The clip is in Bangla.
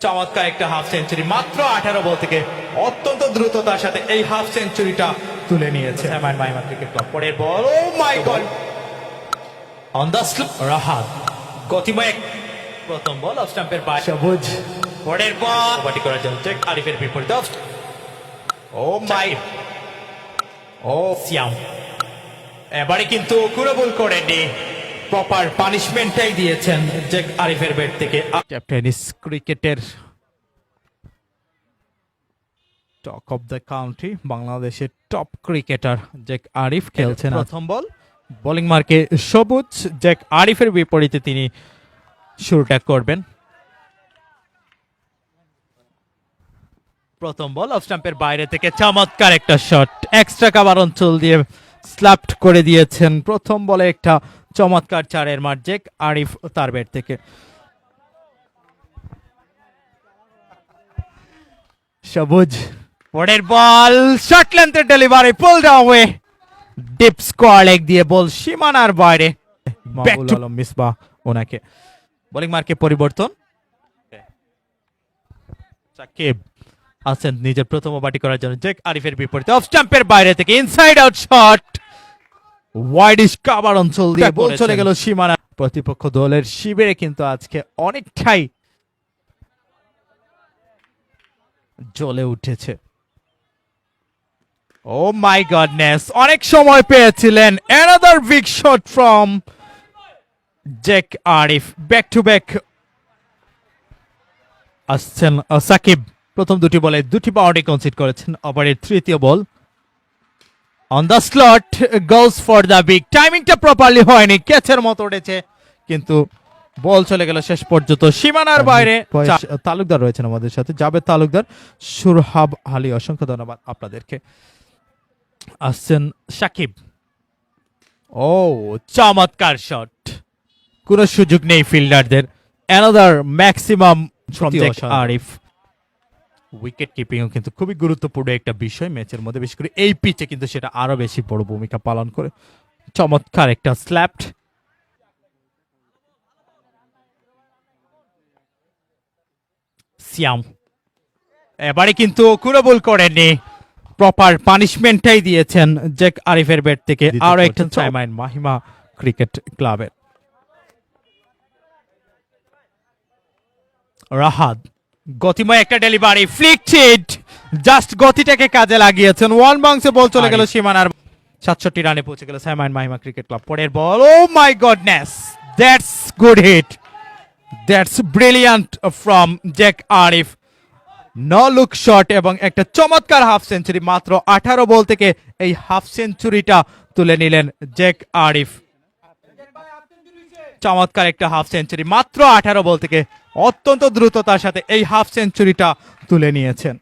চমৎকার একটা হাফ সেঞ্চুরি মাত্র আঠারো বল থেকে অত্যন্ত দ্রুততার সাথে এই হাফ সেঞ্চুরিটা তুলে নিয়েছে হ্যামান মাইমা ক্রিকেট ক্লাব পরের ball oh my god on the slip Rahat গতিময় প্রথম বল অফ স্টাম্পের বাইরে সবুজ। পরের বল বাটি করার জন্য চেক আরিফের বিপরীতে off- ও মাই ও সিয়াম এবারে কিন্তু কোনো ভুল করেননি। প্রপার পানিশমেন্টটাই দিয়েছেন জেক আরিফের ব্যাট থেকে। টেনিস ক্রিকেটের টক অফ দ্য কাউন্ট্রি বাংলাদেশের টপ ক্রিকেটার জেক আরিফ খেলছেন প্রথম বল। বোলিং মার্কে সবুজ জেক আরিফের বিপরীতে তিনি শুরুটা করবেন। প্রথম বল অফ স্টাম্পের বাইরে থেকে চমৎকার একটা শট এক্সট্রা কাভার অঞ্চল দিয়ে স্ল্যাপড করে দিয়েছেন। প্রথম বলে একটা চমৎকার চারের মার জেক আরিফ তার ব্যাট থেকে। সবুজ পরের বল শর্ট লেন্থের ডেলিভারি পুল ডাউয়ে ডিপ স্কোয়ার লেগ দিয়ে বল সীমানার বাইরে। ব্যাক টু মিসবা ওনাকে। বোলিং মার্কে পরিবর্তন। সাকিব আছেন নিজের প্রথম বাটি করার জন্য। জেক আরিফের বিপরীতে। অফ স্টাম্পের বাইরে থেকে inside out shot wideish cover অঞ্চল দিয়ে বল চলে গেল সীমানা। প্রতিপক্ষ দলের শিবিরে কিন্তু আজকে অনেকটাই জ্বলে উঠেছে। ও মাই গডনেস অনেক সময় পেয়েছিলেন। Another big shot from Jake Arif back to back আসছেন সাকিব। প্রথম দুটি বলে দুটি বাউন্ডারি কনসিড করেছেন ওভারের তৃতীয় ball on the slot goes for the big টাইমিংটা প্রপারলি হয়নি ক্যাচের মতো উঠেছে কিন্তু বল চলে গেল শেষ পর্যন্ত সীমানার বাইরে তালুকদার রয়েছেন আমাদের সাথে জাবেদ তালুকদার সুরহাব আলী অসংখ্য ধন্যবাদ আপনাদেরকে। আসছেন সাকিব। ও চমৎকার শট কোনো সুযোগ নেই ফিল্ডারদের another maximum from. Arif wicket কিপিংও কিন্তু খুবই গুরুত্বপূর্ণ একটা বিষয় ম্যাচের মধ্যে বিশেষ করে এই পিচে কিন্তু সেটা আরও বেশি বড় ভূমিকা পালন করে। চমৎকার একটা স্ল্যাপড সিয়াম এবারে কিন্তু কোনো ভুল করেননি। প্রপার পানিশমেন্টটাই দিয়েছেন জেক আরিফের ব্যাট থেকে। আরও একটা পারছেন। চাইমাইন মাহিমা ক্রিকেট ক্লাবের রাহাত গতিময় একটা ডেলিভারি ফ্লিক চিট জাস্ট গতিটাকে কাজে লাগিয়েছেন। ওয়ান বাউন্সে বল চলে গেল সীমানার সাতষট্টি রানে পৌঁছে গেল সাইমান মাহিমা ক্রিকেট ক্লাব। পরের ball oh my goodness that's good hit that's brilliant from Jake Arif ন লুক শট এবং একটা চমৎকার হাফ সেঞ্চুরি মাত্র আঠারো বল থেকে এই হাফ সেঞ্চুরিটা তুলে নিলেন জ্যাক আরিফ চমৎকার একটা হাফ সেঞ্চুরি মাত্র আঠারো বল থেকে অত্যন্ত দ্রুততার সাথে এই হাফ সেঞ্চুরিটা তুলে নিয়েছেন।